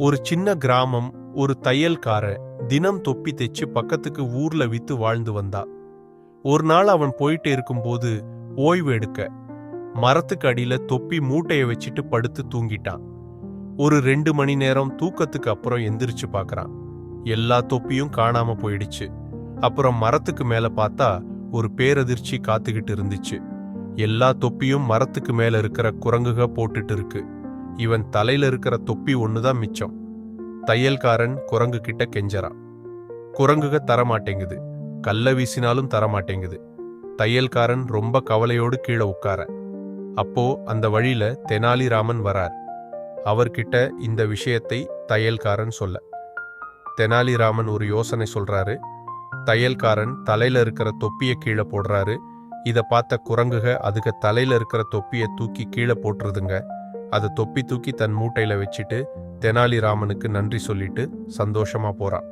ஒரு சின்ன கிராமம் ஒரு தையல்கார தினம் தொப்பி தைச்சு பக்கத்துக்கு ஊர்ல வித்து வாழ்ந்து வந்தா. ஒரு நாள் அவன் போயிட்டு இருக்கும்போது ஓய்வு எடுக்க மரத்துக்கு அடியில தொப்பி மூட்டையை வச்சுட்டு படுத்து தூங்கிட்டான். ஒரு ரெண்டு மணி நேரம் தூக்கத்துக்கு அப்புறம் எந்திரிச்சு பார்க்கறான் எல்லா தொப்பியும் காணாம போயிடுச்சு. அப்புறம் மரத்துக்கு மேல பார்த்தா ஒரு பேரதிர்ச்சி காத்துக்கிட்டு இருந்துச்சு. எல்லா தொப்பியும் மரத்துக்கு மேல இருக்கிற குரங்குக போட்டுட்டு இருக்கு. இவன் தலையில இருக்கிற தொப்பி ஒண்ணுதான் மிச்சம். தையல்காரன் குரங்கு கிட்ட கெஞ்சறான். குரங்குக தரமாட்டேங்குது. கல்ல வீசினாலும் தரமாட்டேங்குது. தையல்காரன் ரொம்ப கவலையோடு கீழே உட்கார. அப்போ அந்த வழியில தெனாலிராமன் வரார். அவர்கிட்ட இந்த விஷயத்தை தையல்காரன் சொல்ல. தெனாலிராமன் ஒரு யோசனை சொல்றாரு. தையல்காரன் தலையில இருக்கிற தொப்பியை கீழே போடுறாரு. இதை பார்த்த குரங்குக அதுக்கு தலையில இருக்கிற தொப்பியை தூக்கி கீழே போட்டுருதுங்க. அதை தொப்பி தூக்கி தன் மூட்டையில வச்சுட்டு தெனாலிராமனுக்கு நன்றி சொல்லிட்டு சந்தோஷமா போறான்.